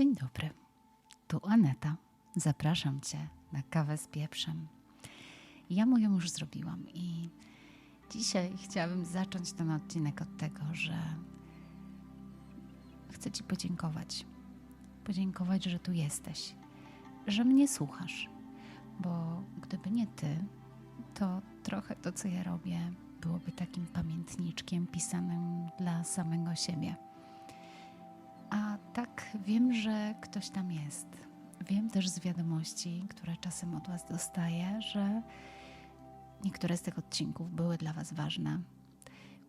Dzień dobry. Tu Aneta. Zapraszam Cię na kawę z pieprzem. Ja moją już zrobiłam i dzisiaj chciałabym zacząć ten odcinek od tego, że chcę Ci podziękować. Podziękować, że tu jesteś, że mnie słuchasz, bo gdyby nie Ty, to trochę to, co ja robię, byłoby takim pamiętniczkiem pisanym dla samego siebie. Tak wiem, że ktoś tam jest. Wiem też z wiadomości, które czasem od Was dostaję, że niektóre z tych odcinków były dla Was ważne.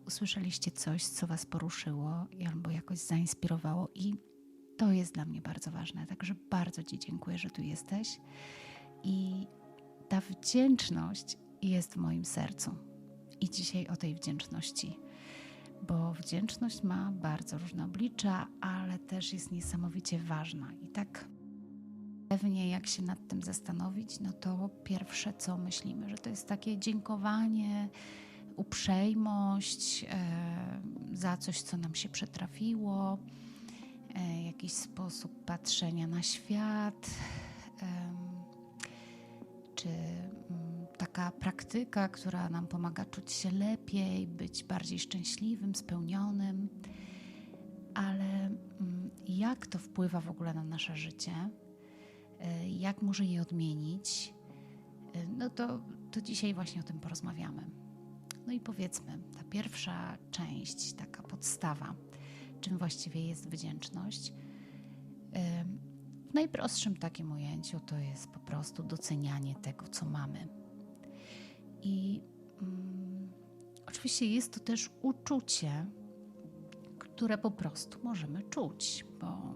Usłyszeliście coś, co Was poruszyło albo jakoś zainspirowało, i to jest dla mnie bardzo ważne. Także bardzo Ci dziękuję, że tu jesteś. I ta wdzięczność jest w moim sercu. I dzisiaj o tej wdzięczności bo wdzięczność ma bardzo różne oblicza, ale też jest niesamowicie ważna. I tak pewnie jak się nad tym zastanowić, no to pierwsze co myślimy, że to jest takie dziękowanie, uprzejmość e, za coś, co nam się przytrafiło, e, jakiś sposób patrzenia na świat, czy taka praktyka, która nam pomaga czuć się lepiej, być bardziej szczęśliwym, spełnionym. Ale mm, jak to wpływa w ogóle na nasze życie? E, jak może je odmienić? E, no to, to dzisiaj właśnie o tym porozmawiamy. No i powiedzmy, ta pierwsza część, taka podstawa, czym właściwie jest wdzięczność. E, w najprostszym takim ujęciu to jest po prostu docenianie tego, co mamy i mm, oczywiście jest to też uczucie, które po prostu możemy czuć, bo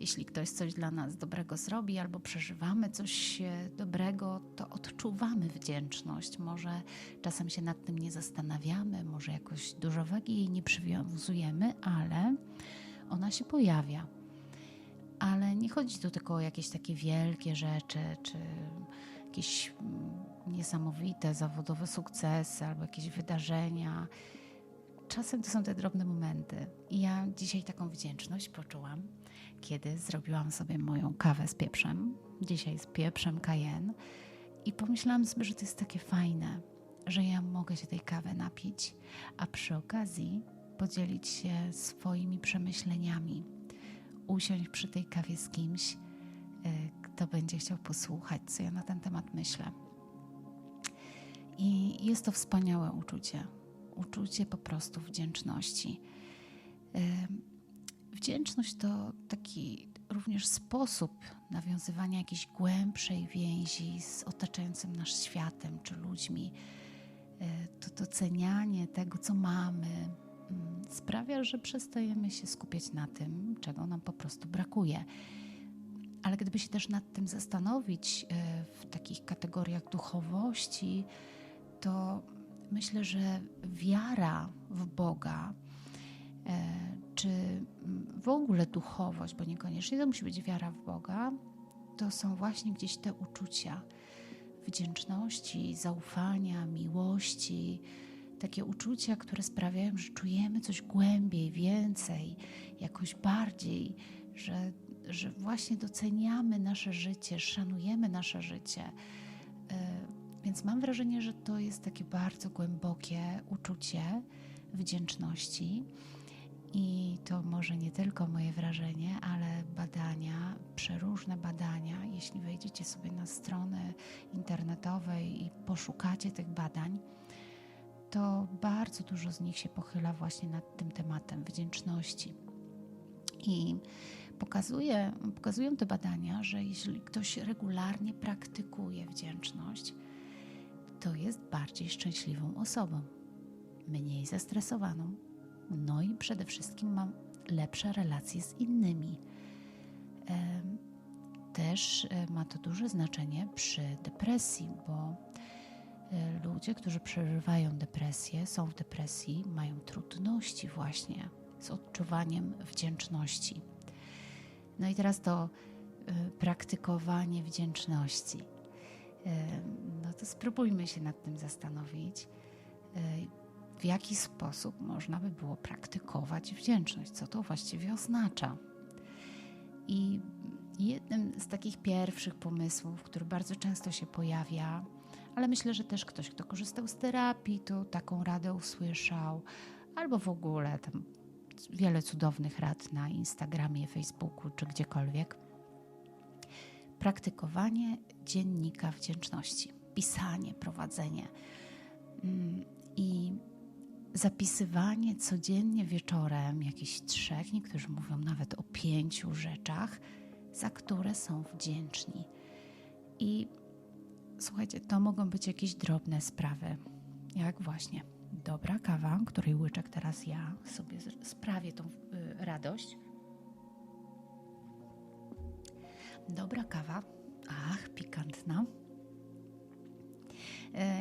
jeśli ktoś coś dla nas dobrego zrobi albo przeżywamy coś e, dobrego, to odczuwamy wdzięczność. Może czasem się nad tym nie zastanawiamy, może jakoś dużo wagi jej nie przywiązujemy, ale ona się pojawia. Ale nie chodzi tu tylko o jakieś takie wielkie rzeczy, czy jakieś mm, niesamowite zawodowe sukcesy albo jakieś wydarzenia. Czasem to są te drobne momenty. I ja dzisiaj taką wdzięczność poczułam, kiedy zrobiłam sobie moją kawę z pieprzem. Dzisiaj z pieprzem cayenne. I pomyślałam sobie, że to jest takie fajne, że ja mogę się tej kawy napić, a przy okazji podzielić się swoimi przemyśleniami, usiąść przy tej kawie z kimś, kto będzie chciał posłuchać, co ja na ten temat myślę. I jest to wspaniałe uczucie. Uczucie po prostu wdzięczności. Wdzięczność to taki również sposób nawiązywania jakiejś głębszej więzi z otaczającym nas światem czy ludźmi. E, to docenianie tego, co mamy, mm, sprawia, że przestajemy się skupiać na tym, czego nam po prostu brakuje. Ale gdyby się też nad tym zastanowić e, w takich kategoriach duchowości, to myślę, że wiara w Boga, e, czy w ogóle duchowość, bo niekoniecznie to musi być wiara w Boga, to są właśnie gdzieś te uczucia wdzięczności, zaufania, miłości, takie uczucia, które sprawiają, że czujemy coś głębiej, więcej, jakoś bardziej, że, że właśnie doceniamy nasze życie, szanujemy nasze życie. E, więc mam wrażenie, że to jest takie bardzo głębokie uczucie wdzięczności. I to może nie tylko moje wrażenie, ale badania, przeróżne badania. Jeśli wejdziecie sobie na strony internetowe i poszukacie tych badań, to bardzo dużo z nich się pochyla właśnie nad tym tematem wdzięczności. I pokazuje, pokazują te badania, że jeśli ktoś regularnie praktykuje wdzięczność, to jest bardziej szczęśliwą osobą, mniej zestresowaną, no i przede wszystkim mam lepsze relacje z innymi. Też e, ma to duże znaczenie przy depresji, bo e, ludzie, którzy przeżywają depresję, są w depresji, mają trudności właśnie z odczuwaniem wdzięczności. No i teraz to e, praktykowanie wdzięczności no to spróbujmy się nad tym zastanowić, w jaki sposób można by było praktykować wdzięczność, co to właściwie oznacza. I jednym z takich pierwszych pomysłów, który bardzo często się pojawia, ale myślę, że też ktoś, kto korzystał z terapii, to taką radę usłyszał, albo w ogóle tam wiele cudownych rad na Instagramie, Facebooku czy gdziekolwiek. Praktykowanie dziennika wdzięczności, pisanie, prowadzenie mm, i zapisywanie codziennie wieczorem jakichś trzech, niektórzy mówią nawet o pięciu rzeczach, za które są wdzięczni. I słuchajcie, to mogą być jakieś drobne sprawy, jak właśnie dobra kawa, której łyczek teraz ja sobie sprawię tą y, radość. Dobra kawa, ach, pikantna. Y,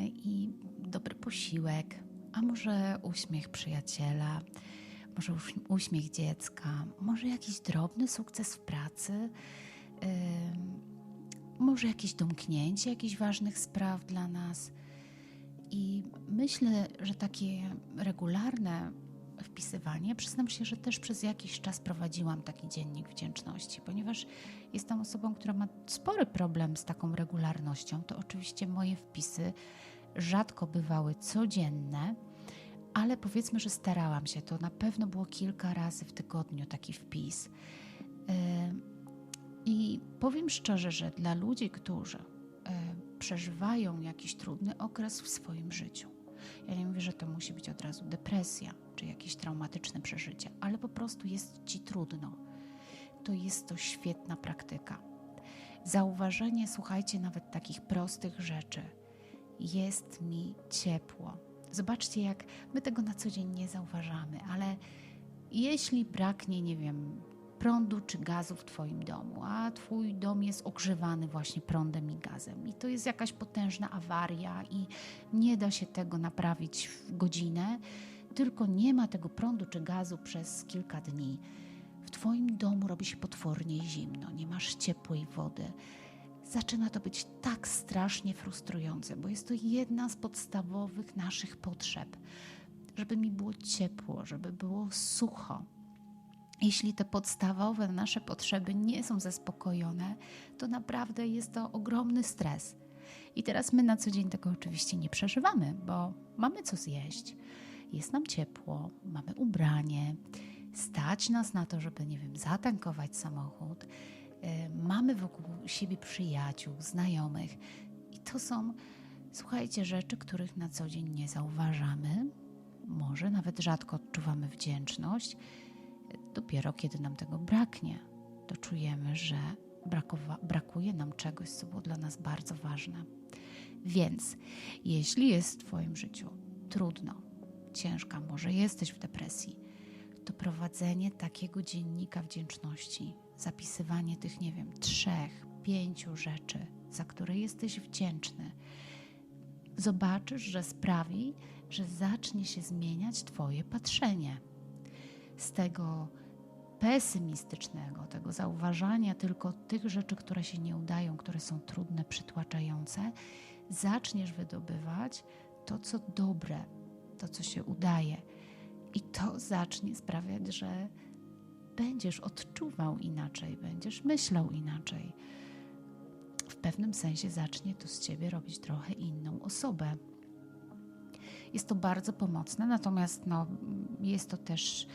I dobry posiłek, a może uśmiech przyjaciela, może uśmiech dziecka, może jakiś drobny sukces w pracy, yy, może jakieś domknięcie jakichś ważnych spraw dla nas. I myślę, że takie regularne wpisywanie, przyznam się, że też przez jakiś czas prowadziłam taki dziennik wdzięczności, ponieważ jestem osobą, która ma spory problem z taką regularnością. To oczywiście moje wpisy rzadko bywały codzienne, ale powiedzmy, że starałam się. To na pewno było kilka razy w tygodniu taki wpis. I powiem szczerze, że dla ludzi, którzy przeżywają jakiś trudny okres w swoim życiu, ja nie mówię, że to musi być od razu depresja czy jakieś traumatyczne przeżycie, ale po prostu jest ci trudno, to jest to świetna praktyka. Zauważenie, słuchajcie, nawet takich prostych rzeczy jest mi ciepło. Zobaczcie, jak my tego na co dzień nie zauważamy, ale jeśli braknie, nie wiem, prądu czy gazu w Twoim domu, a Twój dom jest ogrzewany właśnie prądem i gazem, i to jest jakaś potężna awaria, i nie da się tego naprawić w godzinę, tylko nie ma tego prądu czy gazu przez kilka dni. W Twoim domu robi się potwornie zimno, nie masz ciepłej wody zaczyna to być tak strasznie frustrujące, bo jest to jedna z podstawowych naszych potrzeb, żeby mi było ciepło, żeby było sucho. Jeśli te podstawowe nasze potrzeby nie są zaspokojone, to naprawdę jest to ogromny stres. I teraz my na co dzień tego oczywiście nie przeżywamy, bo mamy co zjeść, jest nam ciepło, mamy ubranie, stać nas na to, żeby, nie wiem, zatankować samochód E, mamy wokół siebie przyjaciół, znajomych i to są, słuchajcie, rzeczy, których na co dzień nie zauważamy. Może nawet rzadko odczuwamy wdzięczność. Dopiero kiedy nam tego braknie, to czujemy, że brakuje nam czegoś, co było dla nas bardzo ważne. Więc jeśli jest w Twoim życiu trudno, ciężka, może jesteś w depresji, to prowadzenie takiego dziennika wdzięczności zapisywanie tych, nie wiem, trzech, pięciu rzeczy, za które jesteś wdzięczny, zobaczysz, że sprawi, że zacznie się zmieniać Twoje patrzenie. Z tego pesymistycznego, tego zauważania tylko tych rzeczy, które się nie udają, które są trudne, przytłaczające, zaczniesz wydobywać to, co dobre, to, co się udaje. I to zacznie sprawiać, że będziesz odczuwał inaczej, będziesz myślał inaczej. W pewnym sensie zacznie to z ciebie robić trochę inną osobę. Jest to bardzo pomocne, natomiast no, jest to też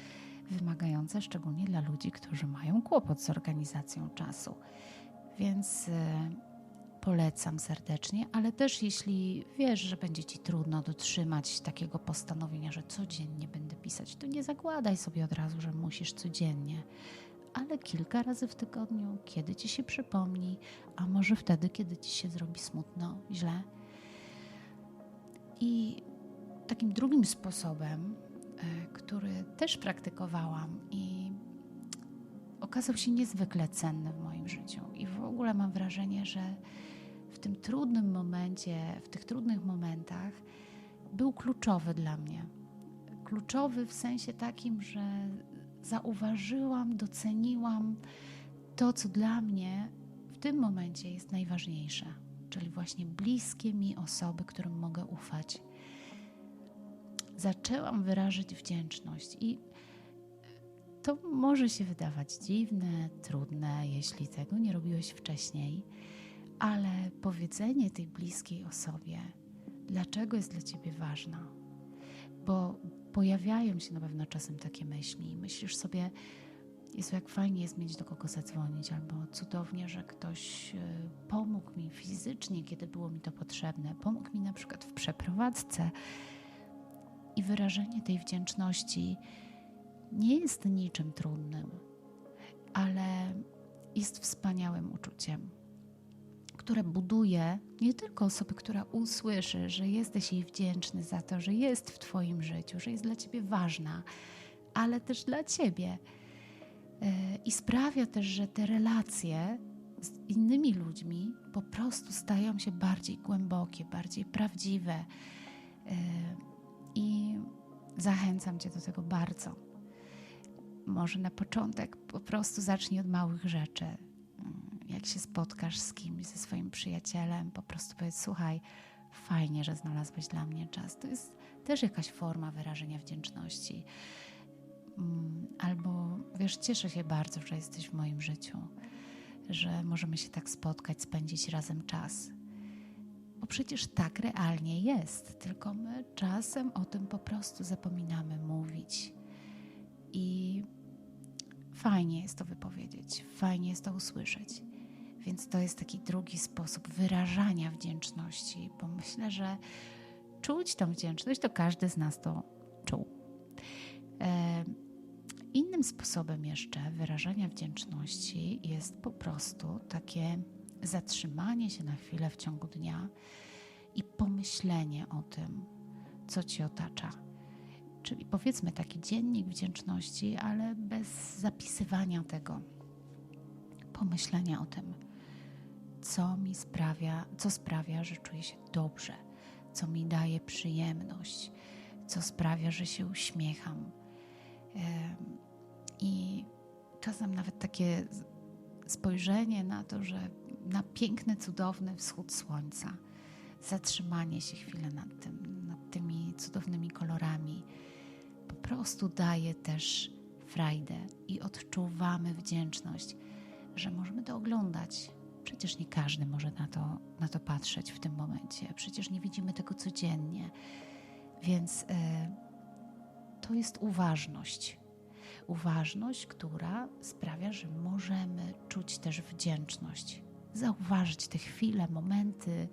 wymagające, szczególnie dla ludzi, którzy mają kłopot z organizacją czasu. Więc e, polecam serdecznie, ale też jeśli wiesz, że będzie ci trudno dotrzymać takiego postanowienia, że codziennie będę pisać, to nie zakładaj sobie od razu, że musisz codziennie, ale kilka razy w tygodniu, kiedy ci się przypomni, a może wtedy, kiedy ci się zrobi smutno, źle. I takim drugim sposobem, który też praktykowałam i okazał się niezwykle cenny w moim życiu. I w ogóle mam wrażenie, że w tym trudnym momencie, w tych trudnych momentach, był kluczowy dla mnie. Kluczowy w sensie takim, że zauważyłam, doceniłam to, co dla mnie w tym momencie jest najważniejsze, czyli właśnie bliskie mi osoby, którym mogę ufać. Zaczęłam wyrażać wdzięczność i to może się wydawać dziwne, trudne, jeśli tego nie robiłeś wcześniej, ale powiedzenie tej bliskiej osobie, dlaczego jest dla ciebie ważna, bo pojawiają się na pewno czasem takie myśli. Myślisz sobie, jest jak fajnie jest mieć do kogo zadzwonić, albo cudownie, że ktoś y, pomógł mi fizycznie, kiedy było mi to potrzebne, pomógł mi na przykład w przeprowadzce. I wyrażenie tej wdzięczności nie jest niczym trudnym, ale jest wspaniałym uczuciem, które buduje nie tylko osobę, która usłyszy, że jesteś jej wdzięczny za to, że jest w Twoim życiu, że jest dla Ciebie ważna, ale też dla Ciebie. E, I sprawia też, że te relacje z innymi ludźmi po prostu stają się bardziej głębokie, bardziej prawdziwe. I zachęcam Cię do tego bardzo. Może na początek po prostu zacznij od małych rzeczy. Mm, jak się spotkasz z kimś, ze swoim przyjacielem, po prostu powiedz: Słuchaj, fajnie, że znalazłeś dla mnie czas. To jest też jakaś forma wyrażenia wdzięczności. Mm, albo wiesz, cieszę się bardzo, że jesteś w moim życiu, że możemy się tak spotkać, spędzić razem czas. Bo przecież tak realnie jest, tylko my czasem o tym po prostu zapominamy mówić. I fajnie jest to wypowiedzieć, fajnie jest to usłyszeć. Więc to jest taki drugi sposób wyrażania wdzięczności, bo myślę, że czuć tą wdzięczność to każdy z nas to czuł. E, Innym sposobem jeszcze wyrażania wdzięczności jest po prostu takie zatrzymanie się na chwilę w ciągu dnia i pomyślenie o tym, co ci otacza. Czyli powiedzmy taki dziennik wdzięczności, ale bez zapisywania tego. Pomyślenia o tym, co mi sprawia, co sprawia, że czuję się dobrze, co mi daje przyjemność, co sprawia, że się uśmiecham i czasem nawet takie spojrzenie na to, że na piękny, cudowny wschód słońca, zatrzymanie się chwilę nad tym, nad tymi cudownymi kolorami, po prostu daje też frajdę i odczuwamy wdzięczność, że możemy to oglądać. Przecież nie każdy może na to, na to patrzeć w tym momencie. Przecież nie widzimy tego codziennie. Więc y, to jest uważność uważność, która sprawia, że możemy czuć też wdzięczność, zauważyć te chwile, momenty.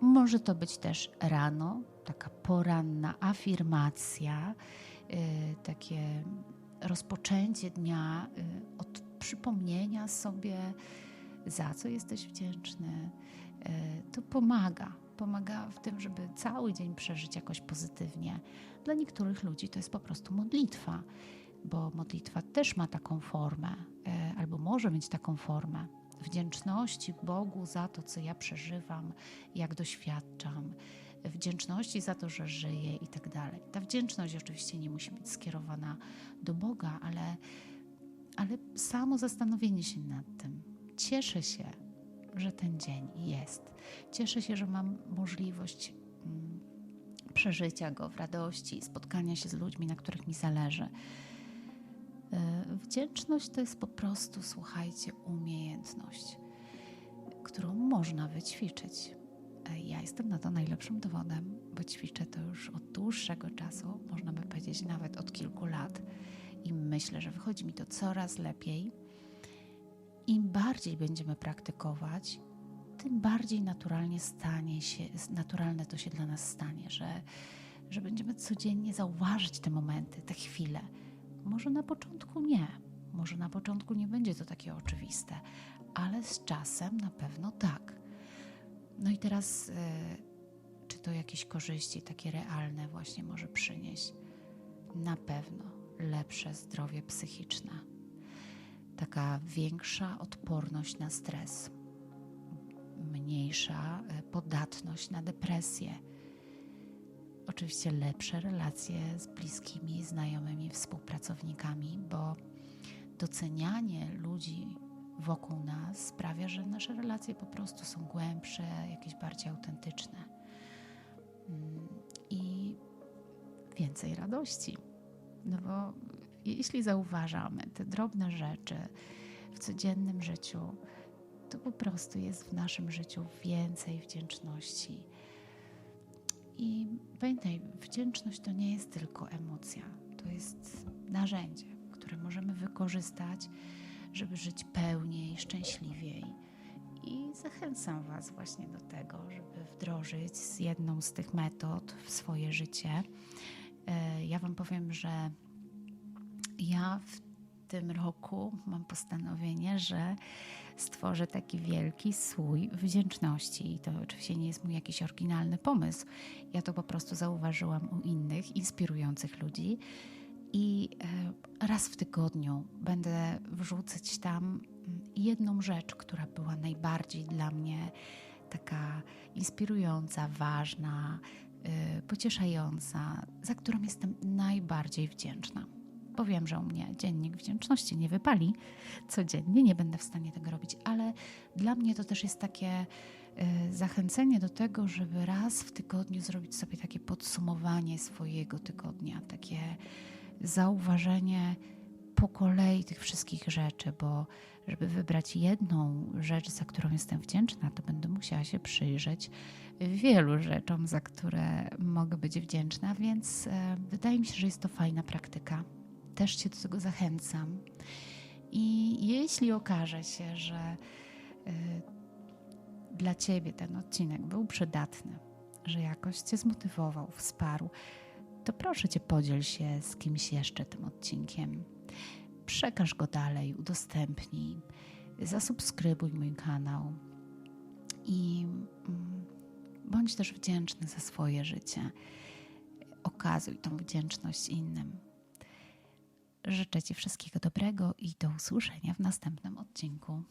Może to być też rano, taka poranna afirmacja, y, takie rozpoczęcie dnia y, od przypomnienia sobie, za co jesteś wdzięczny. Y, to pomaga pomaga w tym, żeby cały dzień przeżyć jakoś pozytywnie. Dla niektórych ludzi to jest po prostu modlitwa, bo modlitwa też ma taką formę, e, albo może mieć taką formę wdzięczności Bogu za to, co ja przeżywam, jak doświadczam, wdzięczności za to, że żyję i tak dalej. Ta wdzięczność oczywiście nie musi być skierowana do Boga, ale, ale samo zastanowienie się nad tym. Cieszę się, że ten dzień jest. Cieszę się, że mam możliwość mm, przeżycia go w radości, spotkania się z ludźmi, na których mi zależy. E, wdzięczność to jest po prostu, słuchajcie, umiejętność, którą można wyćwiczyć. E, ja jestem na to najlepszym dowodem, bo ćwiczę to już od dłuższego czasu, można by powiedzieć nawet od kilku lat, i myślę, że wychodzi mi to coraz lepiej im bardziej będziemy praktykować, tym bardziej naturalnie stanie się, naturalne to się dla nas stanie, że, że będziemy codziennie zauważyć te momenty, te chwile. Może na początku nie, może na początku nie będzie to takie oczywiste, ale z czasem na pewno tak. No i teraz, yy, czy to jakieś korzyści takie realne właśnie może przynieść? Na pewno lepsze zdrowie psychiczne taka większa odporność na stres, mniejsza e, podatność na depresję. Oczywiście lepsze relacje z bliskimi, znajomymi, współpracownikami, bo docenianie ludzi wokół nas sprawia, że nasze relacje po prostu są głębsze, jakieś bardziej autentyczne. Mm, I więcej radości. No bo jeśli zauważamy te drobne rzeczy w codziennym życiu, to po prostu jest w naszym życiu więcej wdzięczności. I pamiętaj, wdzięczność to nie jest tylko emocja, to jest narzędzie, które możemy wykorzystać, żeby żyć pełniej, szczęśliwiej. I zachęcam Was właśnie do tego, żeby wdrożyć z jedną z tych metod w swoje życie. E, Ja Wam powiem, że ja w tym roku mam postanowienie, że stworzę taki wielki słój wdzięczności. I to oczywiście nie jest mój jakiś oryginalny pomysł. Ja to po prostu zauważyłam u innych, inspirujących ludzi. I e, raz w tygodniu będę wrzucać tam mm, jedną rzecz, która była najbardziej dla mnie taka inspirująca, ważna, y, pocieszająca, za którą jestem najbardziej wdzięczna. Bo wiem, że u mnie dziennik wdzięczności nie wypali codziennie, nie będę w stanie tego robić, ale dla mnie to też jest takie y, zachęcenie do tego, żeby raz w tygodniu zrobić sobie takie podsumowanie swojego tygodnia, takie zauważenie po kolei tych wszystkich rzeczy, bo żeby wybrać jedną rzecz, za którą jestem wdzięczna, to będę musiała się przyjrzeć wielu rzeczom, za które mogę być wdzięczna, więc e, wydaje mi się, że jest to fajna praktyka. Też Cię do tego zachęcam. I jeśli okaże się, że e, dla Ciebie ten odcinek był przydatny, że jakoś Cię zmotywował, wsparł, to proszę Cię podziel się z kimś jeszcze tym odcinkiem. Przekaż go dalej, udostępnij, zasubskrybuj mój kanał i mm, bądź też wdzięczny za swoje życie. Okazuj tą wdzięczność innym. Życzę Ci wszystkiego dobrego i do usłyszenia w następnym odcinku.